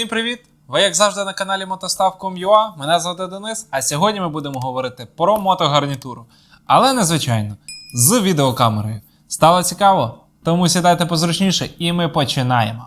Всім привіт! Ви, як завжди, на каналі Мотостав.com.ua. Мене звати Денис, а сьогодні ми будемо говорити про мотогарнітуру. Але незвичайно, з відеокамерою. Стало цікаво? Тому сідайте позручніше і ми починаємо.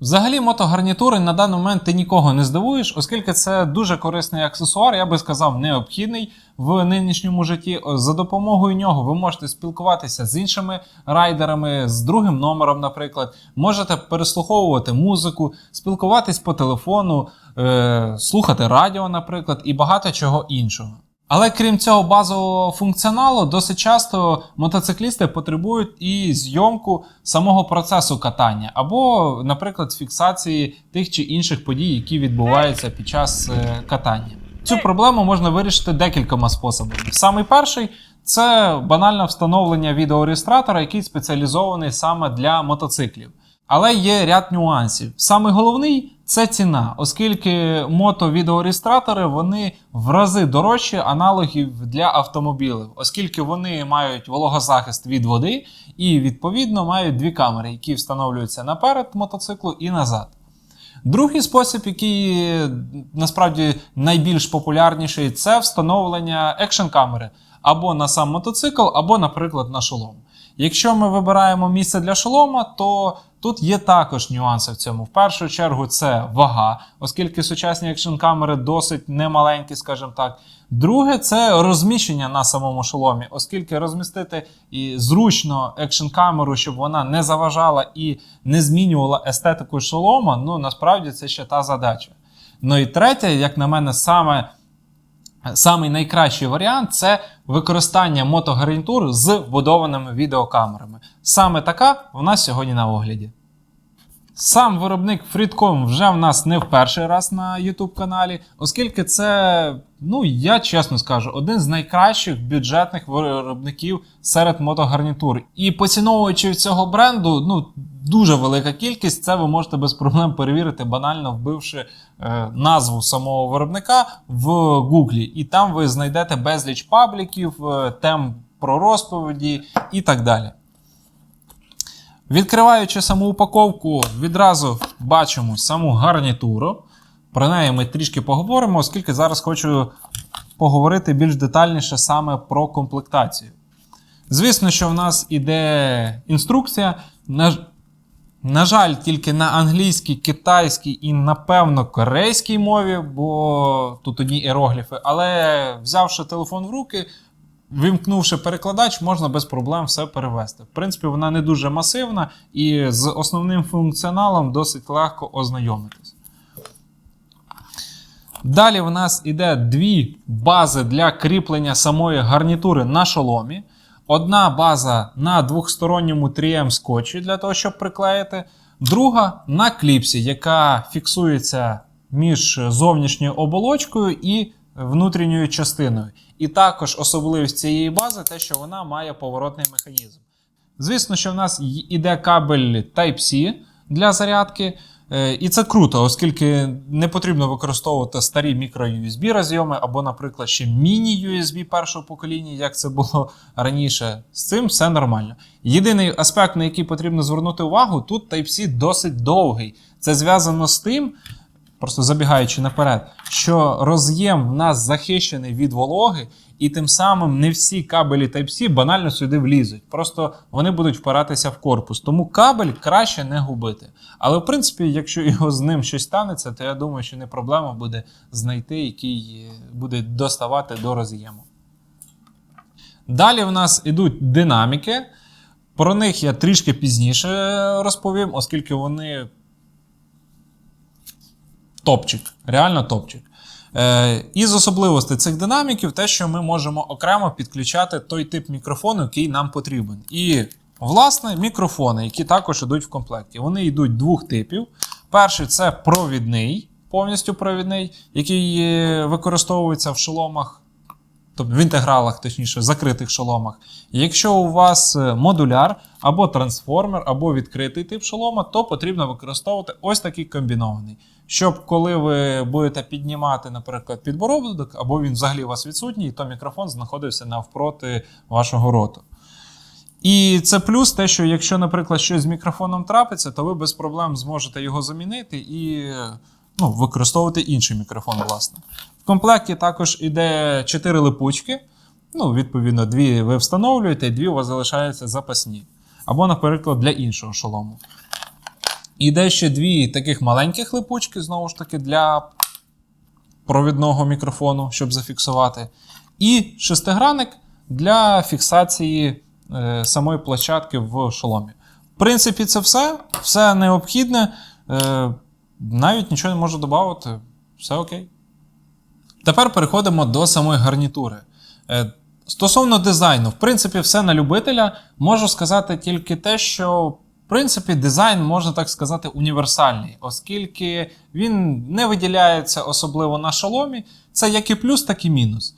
Взагалі, мотогарнітури на даний момент ти нікого не здивуєш, оскільки це дуже корисний аксесуар, я би сказав, необхідний в нинішньому житті. За допомогою нього ви можете спілкуватися з іншими райдерами, з другим номером, наприклад. Можете переслуховувати музику, спілкуватись по телефону, е- слухати радіо, наприклад, і багато чого іншого. Але крім цього базового функціоналу, досить часто мотоциклісти потребують і зйомку самого процесу катання, або, наприклад, фіксації тих чи інших подій, які відбуваються під час е, катання. Цю проблему можна вирішити декількома способами. Самий перший це банальне встановлення відеореєстратора, який спеціалізований саме для мотоциклів. Але є ряд нюансів. Самий головний це ціна, оскільки мотовідеореєстратори вони в рази дорожчі аналогів для автомобілів, оскільки вони мають вологозахист від води і відповідно мають дві камери, які встановлюються наперед мотоциклу і назад. Другий спосіб, який насправді найбільш популярніший, це встановлення екшн камери або на сам мотоцикл, або, наприклад, на шолом. Якщо ми вибираємо місце для шолома, то тут є також нюанси в цьому. В першу чергу це вага, оскільки сучасні екшн камери досить немаленькі, скажімо так. Друге, це розміщення на самому шоломі, оскільки розмістити і зручно екшн камеру, щоб вона не заважала і не змінювала естетику шолома, ну насправді це ще та задача. Ну і третє, як на мене, саме. Самий найкращий варіант це використання мотогарнітур з вбудованими відеокамерами. Саме така в нас сьогодні на огляді. Сам виробник Freedcom вже в нас не в перший раз на YouTube каналі, оскільки це, ну я чесно скажу, один з найкращих бюджетних виробників серед мотогарнітур. І поціновуючи цього бренду, ну дуже велика кількість, це ви можете без проблем перевірити, банально вбивши е, назву самого виробника в Гуглі. І там ви знайдете безліч пабліків, е, тем про розповіді і так далі. Відкриваючи саму упаковку, відразу бачимо саму гарнітуру. Про неї ми трішки поговоримо, оскільки зараз хочу поговорити більш детальніше саме про комплектацію. Звісно, що в нас іде інструкція. На, на жаль, тільки на англійській, китайській і, напевно, корейській мові, бо тут одні іерогліфи. Але взявши телефон в руки, Вимкнувши перекладач, можна без проблем все перевести. В принципі, вона не дуже масивна і з основним функціоналом досить легко ознайомитись. Далі в нас іде дві бази для кріплення самої гарнітури на шоломі. Одна база на двохсторонньому 3М скотчі для того, щоб приклеїти. Друга на кліпсі, яка фіксується між зовнішньою оболочкою і внутрішньою частиною. І також особливість цієї бази те, що вона має поворотний механізм. Звісно, що в нас йде кабель Type-C для зарядки. І це круто, оскільки не потрібно використовувати старі мікро-USB розйоми або, наприклад, ще міні-USB першого покоління, як це було раніше. З цим все нормально. Єдиний аспект, на який потрібно звернути увагу, тут Type-C досить довгий. Це зв'язано з тим, просто забігаючи наперед, що роз'єм в нас захищений від вологи, і тим самим не всі кабелі Type-C банально сюди влізуть. Просто вони будуть впиратися в корпус. Тому кабель краще не губити. Але в принципі, якщо його з ним щось станеться, то я думаю, що не проблема буде знайти, який буде доставати до роз'єму. Далі в нас ідуть динаміки. Про них я трішки пізніше розповім, оскільки вони топчик, реально топчик. Е, Із особливостей цих динаміків, те, що ми можемо окремо підключати той тип мікрофону, який нам потрібен. І, власне, мікрофони, які також йдуть в комплекті. Вони йдуть двох типів. Перший це провідний, повністю провідний, який використовується в шоломах. Тобто в інтегралах, точніше, в закритих шоломах. Якщо у вас модуляр або трансформер, або відкритий тип шолома, то потрібно використовувати ось такий комбінований. Щоб коли ви будете піднімати, наприклад, підбородок, або він взагалі у вас відсутній, то мікрофон знаходився навпроти вашого роту. І це плюс те, що якщо, наприклад, щось з мікрофоном трапиться, то ви без проблем зможете його замінити і ну, використовувати інший мікрофон, власне. В комплекті також іде 4 липучки. Ну, відповідно, дві ви встановлюєте, і дві у вас залишаються запасні. Або, наприклад, для іншого шолому. Іде ще дві таких маленьких липучки, знову ж таки, для провідного мікрофону, щоб зафіксувати. І шестигранник для фіксації е, самої площадки в шоломі. В принципі, це все. Все необхідне. Е, навіть нічого не можу додати. Все окей. Тепер переходимо до самої гарнітури. Е, Стосовно дизайну, в принципі, все на любителя. Можу сказати тільки те, що принципі дизайн можна так сказати універсальний, оскільки він не виділяється особливо на шоломі. Це як і плюс, так і мінус.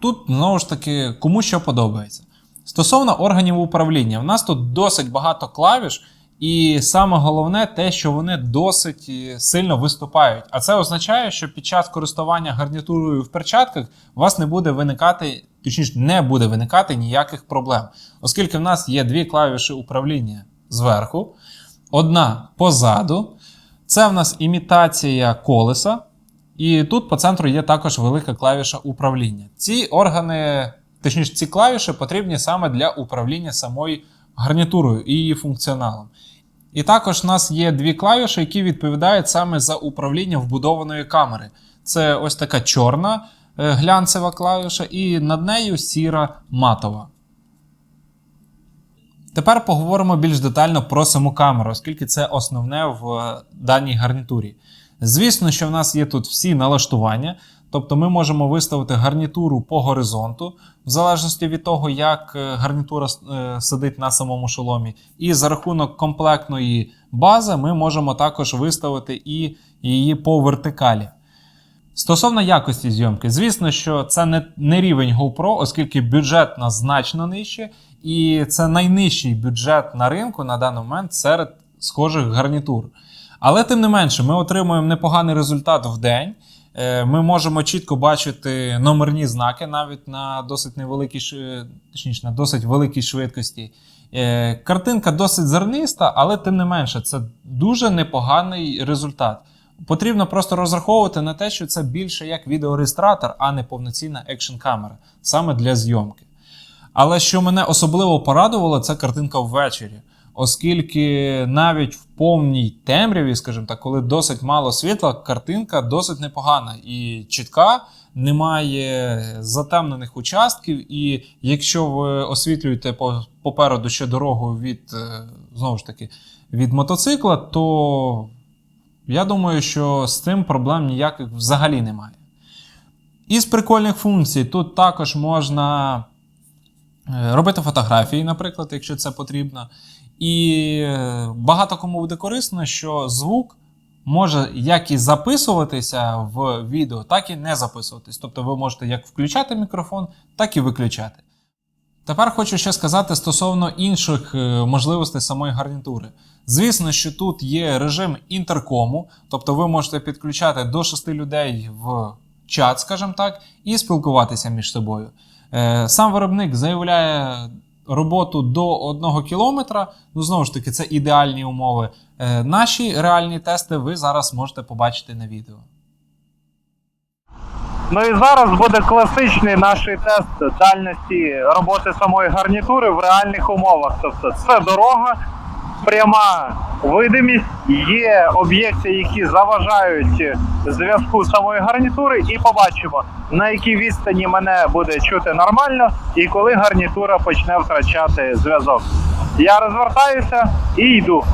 Тут знову ж таки кому що подобається. Стосовно органів управління, в нас тут досить багато клавіш, і саме головне те, що вони досить е, сильно виступають. А це означає, що під час користування гарнітурою в перчатках у вас не буде виникати, точніше, не буде виникати ніяких проблем, оскільки в нас є дві клавіші управління зверху, одна позаду. Це в нас імітація колеса. І тут по центру є також велика клавіша управління. Ці органи, точніше, ці клавіші потрібні саме для управління самою гарнітурою і її функціоналом. І також у нас є дві клавіші, які відповідають саме за управління вбудованої камери. Це ось така чорна е, глянцева клавіша, і над нею сіра матова. Тепер поговоримо більш детально про саму камеру, оскільки це основне в е, даній гарнітурі. Звісно, що в нас є тут всі налаштування, тобто ми можемо виставити гарнітуру по горизонту, в залежності від того, як е, гарнітура е, сидить на самому шоломі. І за рахунок комплектної бази ми можемо також виставити і її по вертикалі. Стосовно якості зйомки, звісно, що це не, не рівень GoPro, оскільки бюджет нас значно нижче, і це найнижчий бюджет на ринку на даний момент серед схожих гарнітур. Але тим не менше, ми отримуємо непоганий результат в день. Е, Ми можемо чітко бачити номерні знаки навіть на досить невеликій точніше, на досить великій швидкості. Е, Картинка досить зерниста, але тим не менше, це дуже непоганий результат. Потрібно просто розраховувати на те, що це більше як відеореєстратор, а не повноцінна екшн камера саме для зйомки. Але що мене особливо порадувало, це картинка ввечері. Оскільки навіть в повній темряві, скажімо так, коли досить мало світла, картинка досить непогана і чітка, немає затемнених участків. І якщо ви освітлюєте по- попереду ще дорогу від е, знову ж таки від мотоцикла, то я думаю, що з цим проблем ніяких взагалі немає. Із прикольних функцій тут також можна е, робити фотографії, наприклад, якщо це потрібно. І е, багато кому буде корисно, що звук може як і записуватися в відео, так і не записуватись. Тобто ви можете як включати мікрофон, так і виключати. Тепер хочу ще сказати стосовно інших е, можливостей самої гарнітури. Звісно, що тут є режим інтеркому, тобто ви можете підключати до 6 людей в чат, скажімо так, і спілкуватися між собою. Е, Сам виробник заявляє роботу до 1 кілометра. Ну, знову ж таки, це ідеальні умови. Е, Наші реальні тести ви зараз можете побачити на відео. Ну і зараз буде класичний наш тест дальності роботи самої гарнітури в реальних умовах. Тобто це дорога, пряма видимість, є об'єкти, які заважають зв'язку самої гарнітури, і побачимо, на якій відстані мене буде чути нормально і коли гарнітура почне втрачати зв'язок. Я розвертаюся і йду.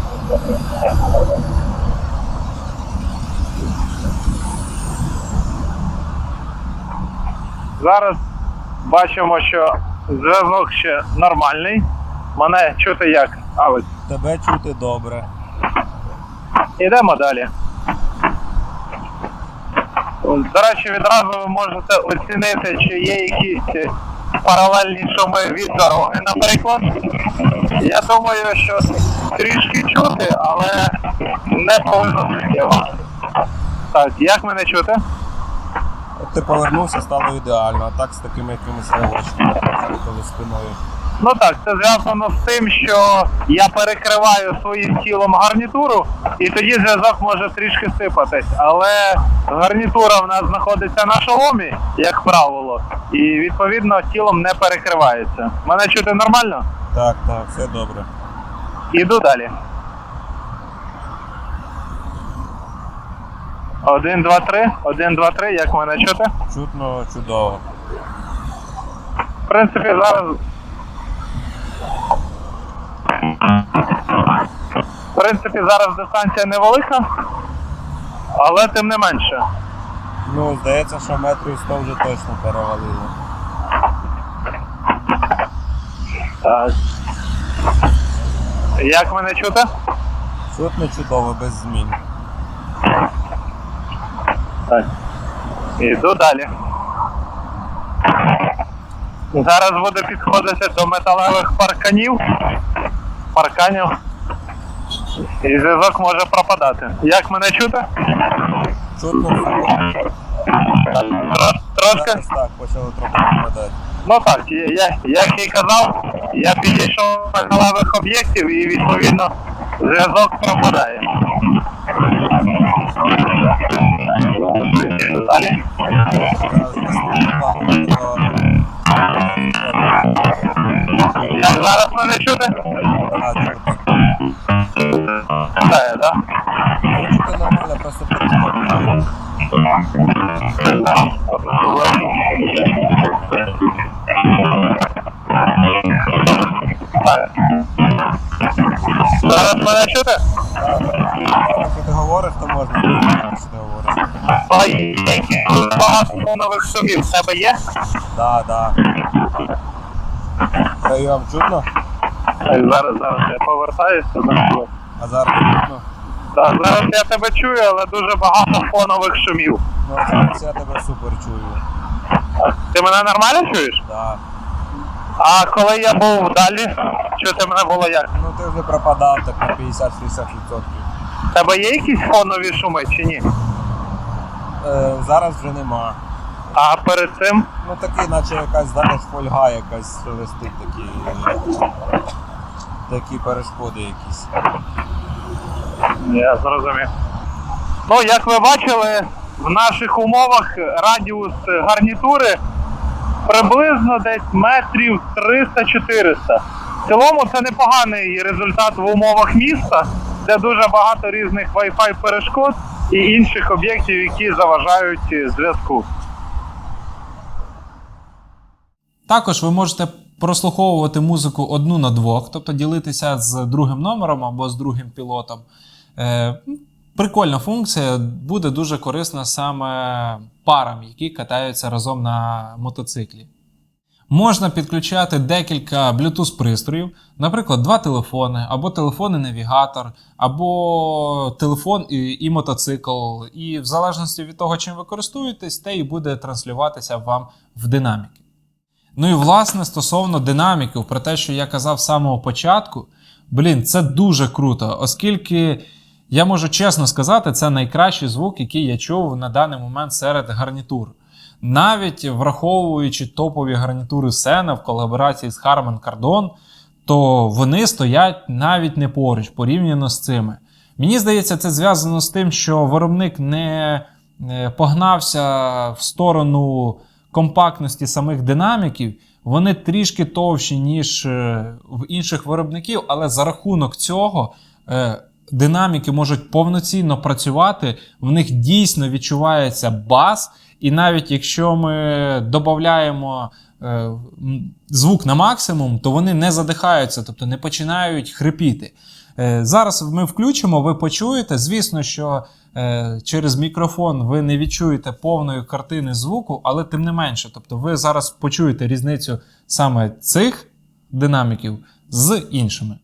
Зараз бачимо, що зв'язок ще нормальний. Мене чути як? А ось. Тебе чути добре. Ідемо далі. До речі, відразу ви можете оцінити, чи є якісь паралельні шуми від дороги, наприклад. Я думаю, що трішки чути, але не повинно суттєво. Так, як мене чути? Ти повернувся, стало ідеально, а так з такими якимись ривочками коли спиною. Ну так, це зв'язано з тим, що я перекриваю своїм тілом гарнітуру, і тоді зв'язок може трішки сипатись. Але гарнітура в нас знаходиться на шоломі, як правило, і відповідно тілом не перекривається. Мене чути нормально? Так, так, все добре. Іду далі. Один, два, три. Один, два, три. Як мене чути? Чутно, чудово. В принципі, зараз. В принципі, зараз дистанція невелика, але тим не менше. Ну, здається, що метрів 100 вже точно перевалило. Так. Як мене чути? Чутно чудово, без змін. Так. Іду далі. Зараз буду підходити до металевих парканів. Парканів. І зв'язок може пропадати. Як мене чути? Чутно Трошки? Так, почало трохи пропадати. Ну так, я, я, як і казав, я підійшов до металевих об'єктів і відповідно зв'язок пропадає. Далі. Зараз наступного Як зараз мене чути? Так, так? Чути нормально, просто перешкодно. Зараз мене чути? Якщо ти говориш, то можна. Багато шумів. В тебе є? Да, да. Прийом чутно? Зараз, зараз я повертаюся. А зараз чутно? Так, зараз я тебе чую, але дуже багато фонових шумів. Ну, зараз я тебе супер чую. Ти мене нормально чуєш? Да. А коли я був далі, чути мене було як? Ну ти вже пропадав так на 50-60%. В тебе є якісь фонові шуми чи ні? Е, зараз вже нема. А перед цим Ну такий, наче якась знаєш, фольга якась шелестить такі. Такі перешкоди якісь. я зрозумів. Ну, як ви бачили, в наших умовах радіус гарнітури приблизно десь метрів 300-400. В цілому це непоганий результат в умовах міста, де дуже багато різних Wi-Fi перешкод і інших об'єктів, які заважають е, зв'язку. Також ви можете прослуховувати музику одну на двох, тобто ділитися з другим номером або з другим пілотом. Е, прикольна функція, буде дуже корисна саме парам, які катаються разом на мотоциклі. Можна підключати декілька Bluetooth пристроїв, наприклад, два телефони, або телефон-навігатор, або телефон і, і мотоцикл. І в залежності від того, чим ви користуєтесь, те і буде транслюватися вам в динаміки. Ну і власне стосовно динаміків, про те, що я казав з самого початку, блін, це дуже круто, оскільки я можу чесно сказати, це найкращий звук, який я чув на даний момент серед гарнітур. Навіть враховуючи топові гарнітури Sena в колаборації з Harman Kardon, то вони стоять навіть не поруч порівняно з цими. Мені здається, це зв'язано з тим, що виробник не е, погнався в сторону компактності самих динаміків. Вони трішки товщі, ніж е, в інших виробників, але за рахунок цього е, динаміки можуть повноцінно працювати, в них дійсно відчувається бас. І навіть якщо ми додаємо е, звук на максимум, то вони не задихаються, тобто не починають хрипіти. Е, Зараз ми включимо, ви почуєте. Звісно, що е, через мікрофон ви не відчуєте повної картини звуку, але тим не менше, тобто ви зараз почуєте різницю саме цих динаміків з іншими.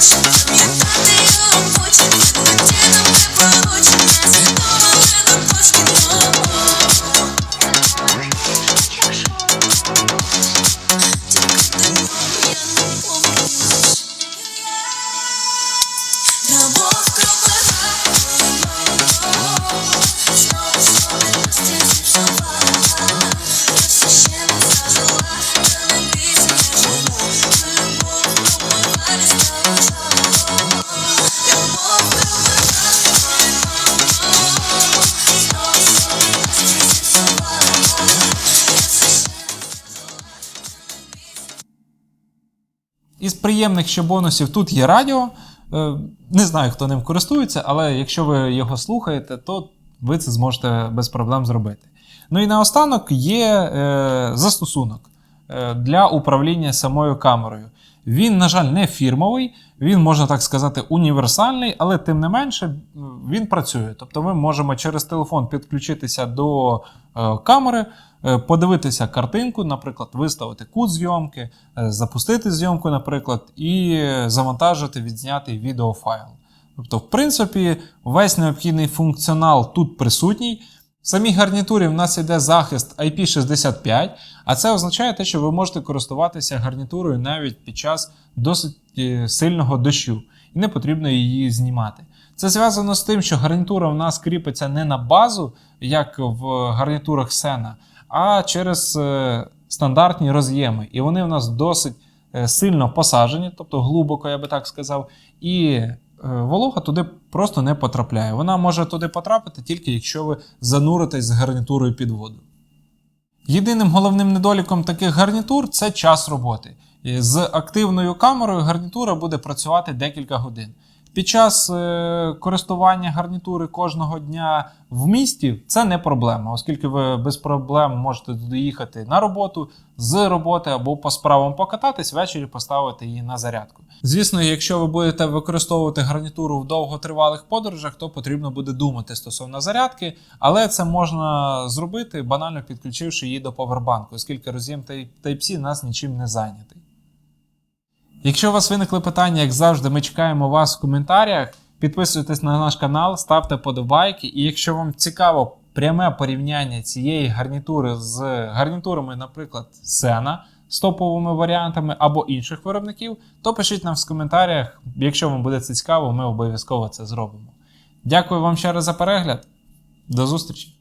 Thank Із приємних ще бонусів тут є радіо. Е, Не знаю, хто ним користується, але якщо ви його слухаєте, то ви це зможете без проблем зробити. Ну і наостанок є е, застосунок е, для управління самою камерою. Він, на жаль, не фірмовий, він, можна так сказати, універсальний, але тим не менше він працює. Тобто ми можемо через телефон підключитися до е, камери, е, подивитися картинку, наприклад, виставити кут зйомки, е, запустити зйомку, наприклад, і завантажити відзнятий відеофайл. Тобто, в принципі, весь необхідний функціонал тут присутній. В самій гарнітурі в нас йде захист IP65, а це означає те, що ви можете користуватися гарнітурою навіть під час досить е, сильного дощу, і не потрібно її знімати. Це зв'язано з тим, що гарнітура в нас кріпиться не на базу, як в гарнітурах Sena, а через е, стандартні роз'єми. І вони в нас досить е, сильно посаджені, тобто глибоко, я би так сказав, і волога туди просто не потрапляє. Вона може туди потрапити тільки якщо ви зануритесь з гарнітурою під воду. Єдиним головним недоліком таких гарнітур це час роботи. З активною камерою гарнітура буде працювати декілька годин. Під час е, користування гарнітури кожного дня в місті це не проблема, оскільки ви без проблем можете туди їхати на роботу, з роботи або по справам покататись, ввечері поставити її на зарядку. Звісно, якщо ви будете використовувати гарнітуру в довготривалих подорожах, то потрібно буде думати стосовно зарядки, але це можна зробити, банально підключивши її до повербанку, оскільки роз'єм Type-C нас нічим не зайнятий. Якщо у вас виникли питання, як завжди, ми чекаємо вас в коментарях. Підписуйтесь на наш канал, ставте подобайки. І якщо вам цікаво пряме порівняння цієї гарнітури з гарнітурами, наприклад, Sena з топовими варіантами або інших виробників, то пишіть нам в коментарях. Якщо вам буде це цікаво, ми обов'язково це зробимо. Дякую вам ще раз за перегляд. До зустрічі!